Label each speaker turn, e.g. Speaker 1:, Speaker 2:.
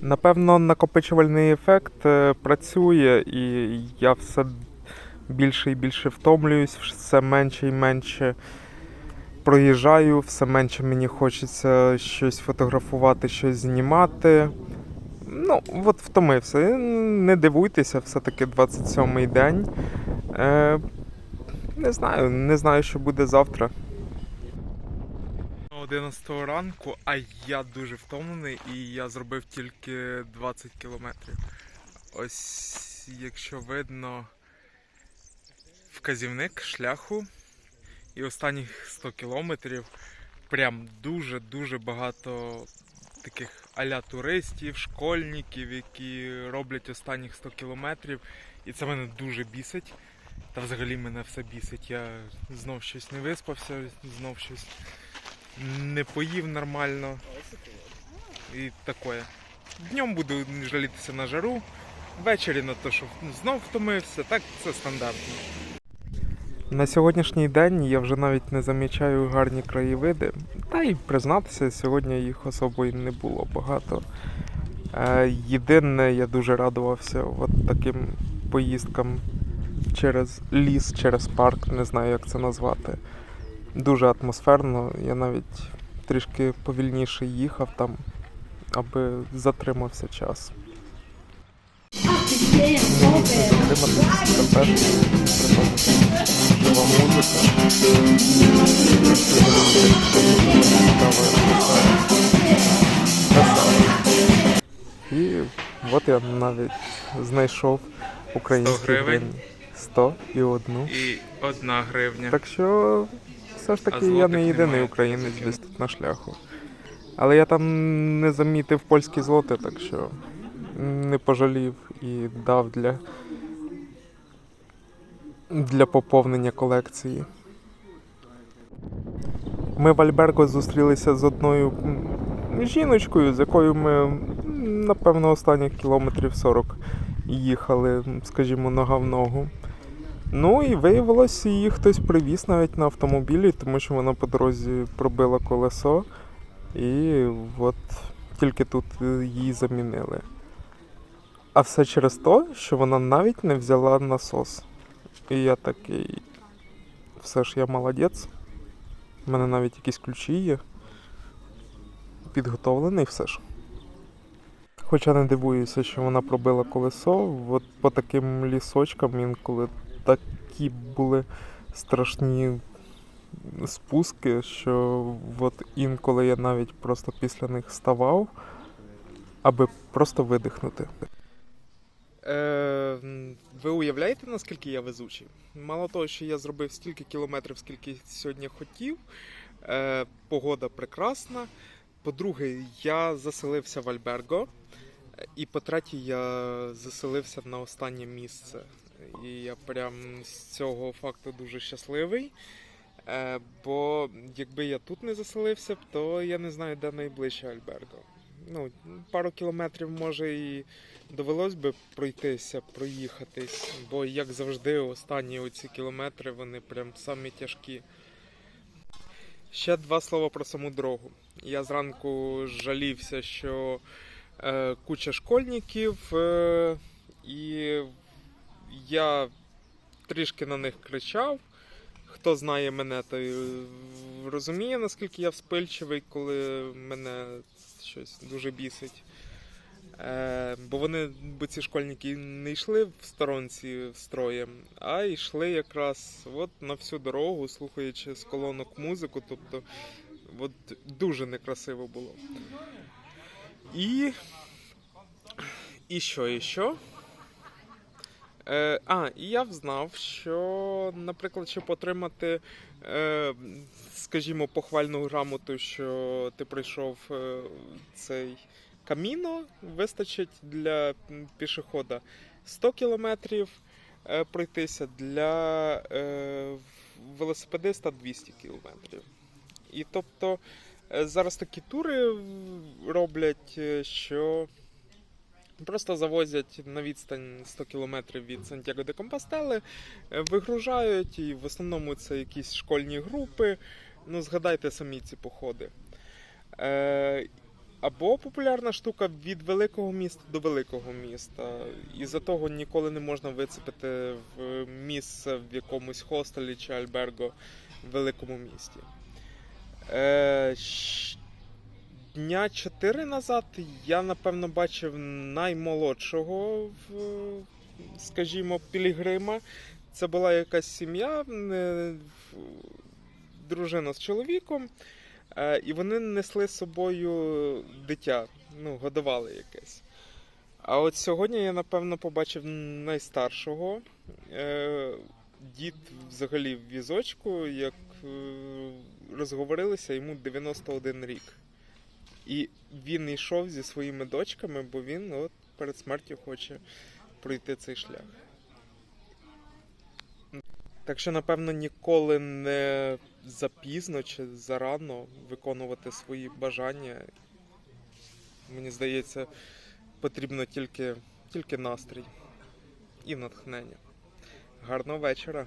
Speaker 1: Напевно, накопичувальний ефект е, працює, і я все більше і більше втомлююсь, все менше і менше проїжджаю, все менше мені хочеться щось фотографувати, щось знімати. Ну, от втомився. Не дивуйтеся, все-таки 27-й день. Е, не знаю, не знаю, що буде завтра. 11 ранку, а я дуже втомлений і я зробив тільки 20 кілометрів. Ось, якщо видно, вказівник шляху і останніх 100 кілометрів прям дуже-дуже багато таких аля туристів, школьників, які роблять останніх 100 кілометрів. І це мене дуже бісить. Та взагалі мене все бісить. Я знов щось не виспався, знов щось не поїв нормально. І таке. Днем буду жалітися на жару, ввечері на те, що знов втомився, так це стандартно. На сьогоднішній день я вже навіть не замічаю гарні краєвиди. Та й признатися, сьогодні їх особо й не було багато. Е, Єдине, я дуже радувався от таким поїздкам через ліс, через парк, не знаю як це назвати. Дуже атмосферно. Я навіть трішки повільніше їхав там, аби затримався час. Не затриматися. Жива музика. І от я навіть знайшов
Speaker 2: 100
Speaker 1: українські
Speaker 2: гривень.
Speaker 1: 100 і одну.
Speaker 2: І одна гривня.
Speaker 1: Так що все ж таки я не єдиний українець десь тут на шляху. Але я там не замітив польські злоти, так що не пожалів і дав для, для поповнення колекції. Ми в Альберго зустрілися з одною жіночкою, з якою ми, напевно, останніх кілометрів 40 їхали, скажімо, нога в ногу. Ну і виявилось, її хтось привіз навіть на автомобілі, тому що вона по дорозі пробила колесо, і от тільки тут її замінили. А все через те, що вона навіть не взяла насос. І я такий. Все ж я молодець. У мене навіть якісь ключі є. Підготовлений все ж. Хоча не дивуюся, що вона пробила колесо, от по таким лісочкам інколи такі були страшні спуски, що от інколи я навіть просто після них ставав, аби просто видихнути. Е, ви уявляєте, наскільки я везучий? Мало того, що я зробив стільки кілометрів, скільки сьогодні хотів. Е, погода прекрасна. По-друге, я заселився в Альберго. І по-третє, я заселився на останнє місце. І я прям з цього факту дуже щасливий. Е, бо якби я тут не заселився б, то я не знаю, де найближче Альберго. Ну, пару кілометрів може і довелось би пройтися, проїхатись, бо як завжди, останні оці кілометри вони прям самі тяжкі. Ще два слова про саму дорогу. Я зранку жалівся, що е, куча школьників, е, і я трішки на них кричав. Хто знає мене, той е, розуміє, наскільки я вспильчивий, коли мене щось дуже бісить. Е, бо вони, бо ці школьники не йшли в сторонці строєм, а йшли якраз от на всю дорогу, слухаючи з колонок музику. Тобто от дуже некрасиво було. І. І що, і що? Е, а, і я взнав, що, наприклад, щоб отримати, е, скажімо, похвальну грамоту, що ти пройшов е, цей каміно, вистачить для пішохода 100 кілометрів е, пройтися, для е, велосипедиста 200 кілометрів. І тобто е, зараз такі тури роблять, е, що Просто завозять на відстань 100 кілометрів від Сантьяго де Компостели, е, вигружають, і в основному це якісь школьні групи. Ну, згадайте самі ці походи. Е, або популярна штука від великого міста до великого міста. І за того ніколи не можна вицепити в місце в якомусь хостелі чи альберго в великому місті. Е, дня 4 назад я напевно бачив наймолодшого, скажімо, пілігрима. Це була якась сім'я, дружина з чоловіком, е, і вони несли з собою дитя, ну, годували якесь. А от сьогодні я, напевно, побачив найстаршого. Е, Дід взагалі в візочку, як е, розговорилися, йому 91 рік. І він йшов зі своїми дочками, бо він от перед смертю хоче пройти цей шлях. Так що, напевно, ніколи не запізно чи зарано виконувати свої бажання. Мені здається, потрібно тільки, тільки настрій і натхнення. Гарного вечора!